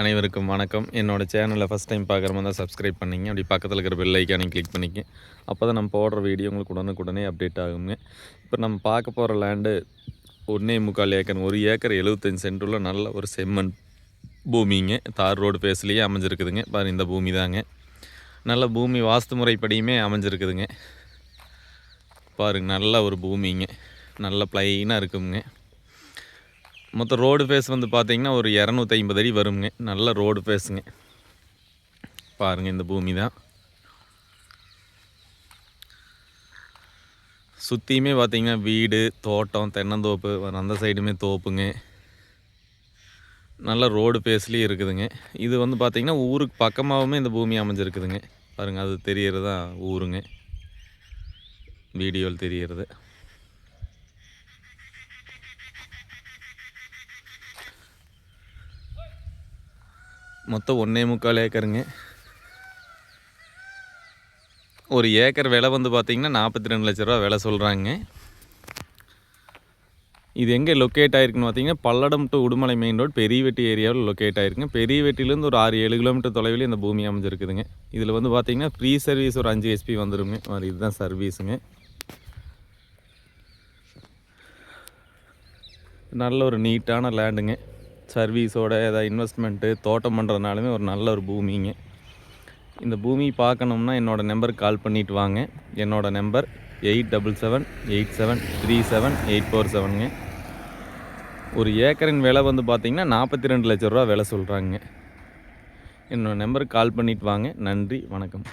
அனைவருக்கும் வணக்கம். என்னோடய சேனலை ஃபஸ்ட் டைம் பார்க்குற மாதிரி தான் சப்ஸ்கிரைப் பண்ணிங்க. அப்படி பக்கத்தில் இருக்கிற பெல் ஐக்கானையும் கிளிக் பண்ணிக்க அப்போ தான் நம்ம போடுற வீடியோ உங்களுக்கு உடனுக்குடனே அப்டேட் ஆகுங்க. இப்போ நம்ம பார்க்க போகிற லேண்டு ஒன்றே முக்கால் ஏக்கர் ஒரு ஏக்கர் எழுபத்தஞ்சு சென்ட் உள்ள நல்ல ஒரு செம்மண் பூமிங்க. தார் ரோடு பேஸ்லேயே அமைஞ்சிருக்குதுங்க. பாரு இந்த பூமி தாங்க. நல்ல பூமி வாஸ்து முறைப்படியுமே அமைஞ்சிருக்குதுங்க. பாருங்க நல்ல ஒரு பூமிங்க. நல்ல ப்ளைனாக இருக்குங்க. மொத்தம் ரோடு ஃபேஸ் வந்து பார்த்தீங்கன்னா ஒரு இரநூத்தி ஐம்பது அடி வருங்க. நல்ல ரோடு ஃபேஸுங்க பாருங்கள் இந்த பூமி தான். சுற்றியுமே பார்த்தீங்கன்னா வீடு தோட்டம் தென்னந்தோப்பு அந்த சைடுமே தோப்புங்க. நல்ல ரோடு ஃபேஸ்லேயும் இருக்குதுங்க. இது வந்து பார்த்திங்கன்னா ஊருக்கு பக்கமாகவுமே இந்த பூமி அமைஞ்சிருக்குதுங்க. பாருங்கள் அது தெரியறது தான் ஊருங்க. வீடியோவில் தெரியறது. மொத்தம் ஒன்றே முக்கால் ஏக்கருங்க. ஒரு ஏக்கர் விலை வந்து பார்த்திங்கன்னா நாற்பத்தி ரெண்டு லட்ச ரூபா விலை சொல்கிறாங்க இது எங்கே லொக்கேட் ஆகிருக்குன்னு பார்த்தீங்கன்னா Palladam to Udumalai main road Periyavetti ஏரியாவில் லொக்கேட் ஆகிருக்குங்க பெரியவெட்டிலேருந்து ஒரு ஆறு ஏழு கிலோமீட்டர் தொலைவில் இந்த பூமி அமைஞ்சிருக்குதுங்க. இதில் வந்து பார்த்திங்கன்னா ஃப்ரீ சர்வீஸ் ஒரு அஞ்சு எஸ்பி வந்துருங்க. இதுதான் சர்வீஸுங்க நல்ல ஒரு நீட்டான லேண்டுங்க சர்வீஸோட ஏதாவது இன்வெஸ்ட்மெண்ட்டு தோட்டம் பண்ணுறதுனாலுமே ஒரு நல்ல ஒரு பூமிங்க. இந்த பூமி பார்க்கணும்னா என்னோடய நம்பருக்கு கால் பண்ணிவிட்டு வாங்க. என்னோடய number eight double seven eight seven three seven eight four செவனுங்க ஒரு ஏக்கரின் விலை வந்து பார்த்திங்கன்னா நாற்பத்தி ரெண்டு லட்ச ரூபா விலை சொல்கிறாங்க என்னோடய நம்பருக்கு கால் பண்ணிவிட்டு வாங்க. நன்றி வணக்கம்.